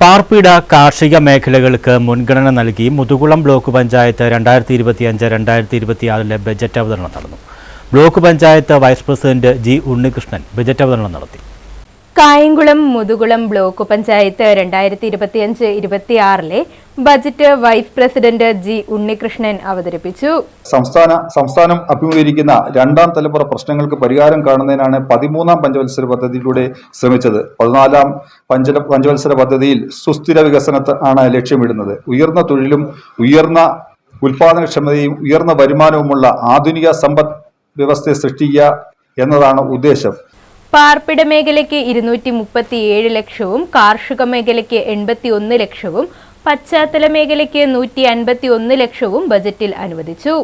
പാർപ്പിട കാർഷിക മേഖലകൾക്ക് മുൻഗണന നൽകി മുതുകുളം ബ്ലോക്ക് പഞ്ചായത്ത് രണ്ടായിരത്തി ഇരുപത്തിയഞ്ച് രണ്ടായിരത്തി ഇരുപത്തിയാറിലെ ബജറ്റ് അവതരണം നടന്നു. Block panchayat vice president G Unnikrishnan budget അവതരണം നടത്തി. കായംകുളം മുതുകുളം ബ്ലോക്ക് പഞ്ചായത്ത് രണ്ടായിരത്തി ഇരുപത്തിയഞ്ച് ഇരുപത്തിയാറിലെ budget vice president G Unnikrishnan അവതരിപ്പിച്ചു. സംസ്ഥാന സംസ്ഥാനം അഭിമുഖീകരിക്കുന്ന രണ്ടാം തലമുറ പ്രശ്നങ്ങൾക്ക് പരിഹാരം കാണുന്നതിനാണ് പതിമൂന്നാം പഞ്ചവത്സര പദ്ധതിയിലൂടെ ശ്രമിച്ചത്. പതിനാലാം പഞ്ച പഞ്ചവത്സര പദ്ധതിയിൽ സുസ്ഥിര വികസനത്തെ ആണ് ലക്ഷ്യമിടുന്നത്. ഉയർന്ന തൊഴിലും ഉയർന്ന ഉൽപാദനക്ഷമതയും ഉയർന്ന വരുമാനവുമുള്ള ആധുനിക സമ്പദ് വ്യവസ്ഥയെ സൃഷ്ടിക്കുക എന്നതാണ് ഉദ്ദേശം. പാർപ്പിട മേഖലയ്ക്ക് ഇരുന്നൂറ്റി മുപ്പത്തിയേഴ് ലക്ഷവും കാർഷിക മേഖലയ്ക്ക് എൺപത്തി ഒന്ന് ലക്ഷവും പശ്ചാത്തല മേഖലയ്ക്ക് നൂറ്റി അൻപത്തി ഒന്ന് ലക്ഷവും ബജറ്റിൽ അനുവദിച്ചു.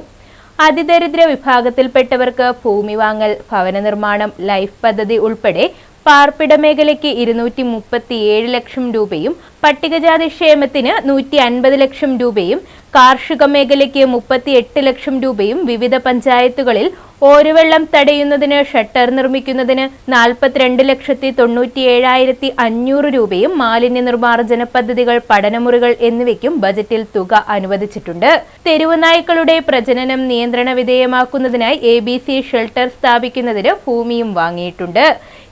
അതിദരിദ്ര വിഭാഗത്തിൽപ്പെട്ടവർക്ക് ഭൂമി വാങ്ങൽ ഭവന നിർമ്മാണം ലൈഫ് പദ്ധതി ഉൾപ്പെടെ പാർപ്പിട മേഖലയ്ക്ക് ഇരുന്നൂറ്റി മുപ്പത്തിയേഴ് ലക്ഷം രൂപയും പട്ടികജാതി ക്ഷേമത്തിന് നൂറ്റി അൻപത് ലക്ഷം രൂപയും കാർഷിക മേഖലയ്ക്ക് മുപ്പത്തിയെട്ട് ലക്ഷം രൂപയും വിവിധ പഞ്ചായത്തുകളിൽ ഓരുവെള്ളം തടയുന്നതിന് ഷട്ടർ നിർമ്മിക്കുന്നതിന് നാൽപ്പത്തിരണ്ട് ലക്ഷത്തി തൊണ്ണൂറ്റിയേഴായിരത്തി അഞ്ഞൂറ് രൂപയും മാലിന്യ നിർമ്മാർജന പദ്ധതികൾ പഠനമുറികൾ എന്നിവയ്ക്കും ബജറ്റിൽ തുക അനുവദിച്ചിട്ടുണ്ട്. തെരുവുനായ്ക്കളുടെ പ്രജനനം നിയന്ത്രണ വിധേയമാക്കുന്നതിനായി എ ബി സി ഷെൽട്ടർ സ്ഥാപിക്കുന്നതിന് ഭൂമിയും വാങ്ങിയിട്ടുണ്ട്.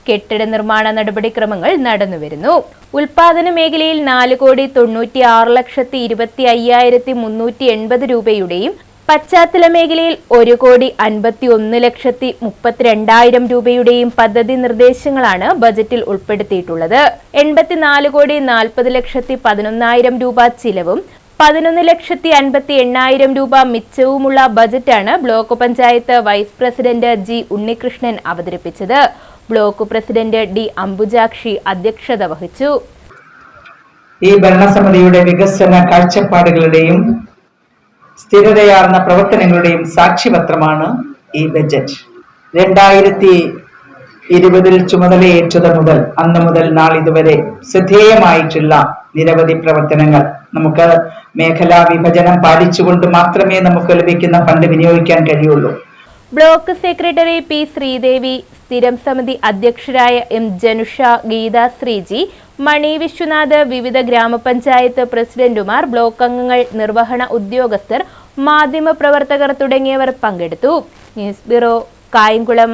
കെട്ടിട നിർമ്മാണ നടപടിക്രമങ്ങൾ നടന്നുവരുന്നു. ഉൽപാദന മേഖലയിൽ നാല് കോടി തൊണ്ണൂറ്റി ആറ് ലക്ഷത്തി ഇരുപത്തി അയ്യായിരത്തി മുന്നൂറ്റി എൺപത് രൂപയുടെയും പശ്ചാത്തല മേഖലയിൽ ഒരു കോടി അൻപത്തി ഒന്ന് ലക്ഷത്തി മുപ്പത്തിരണ്ടായിരം രൂപയുടെയും പദ്ധതി നിർദ്ദേശങ്ങളാണ് ബജറ്റിൽ ഉൾപ്പെടുത്തിയിട്ടുള്ളത്. എൺപത്തിനാല് കോടി നാൽപ്പത് ലക്ഷത്തി പതിനൊന്നായിരം രൂപ ചിലവും പതിനൊന്ന് ലക്ഷത്തി അൻപത്തി എണ്ണായിരം രൂപ മിച്ചവുമുള്ള ബജറ്റാണ് block panchayat vice president G Unnikrishnan അവതരിപ്പിച്ചത്. ബ്ലോക്ക് പ്രസിഡന്റ് ഡി അംബുജാക്ഷി അധ്യക്ഷത വഹിച്ചു. ഈ ഭരണസമിതിയുടെ വികസന കാഴ്ചപ്പാടുകളുടെയും സ്ഥിരതയാർന്ന പ്രവർത്തനങ്ങളുടെയും സാക്ഷ്യപത്രമാണ് ഈ ബജറ്റ്. രണ്ടായിരത്തി ഇരുപതിൽ ചുമതലയേറ്റത് മുതൽ അന്ന് മുതൽ നാളിതുവരെ ശ്രദ്ധേയമായിട്ടുള്ള നിരവധി പ്രവർത്തനങ്ങൾ. നമുക്ക് മേഖലാ വിഭജനം പാലിച്ചുകൊണ്ട് മാത്രമേ നമുക്ക് ലഭിക്കുന്ന ഫണ്ട് വിനിയോഗിക്കാൻ കഴിയുള്ളൂ. ബ്ലോക്ക് സെക്രട്ടറി പി ശ്രീദേവി സ്ഥിരം സമിതി അധ്യക്ഷരായ എം ജനുഷ ഗീത ശ്രീജി മണി വിശ്വനാഥ് വിവിധ ഗ്രാമപഞ്ചായത്ത് പ്രസിഡന്റുമാർ ബ്ലോക്ക് അംഗങ്ങൾ നിർവഹണ ഉദ്യോഗസ്ഥർ മാധ്യമപ്രവർത്തകർ തുടങ്ങിയവർ പങ്കെടുത്തു. News bureau Kayamkulam.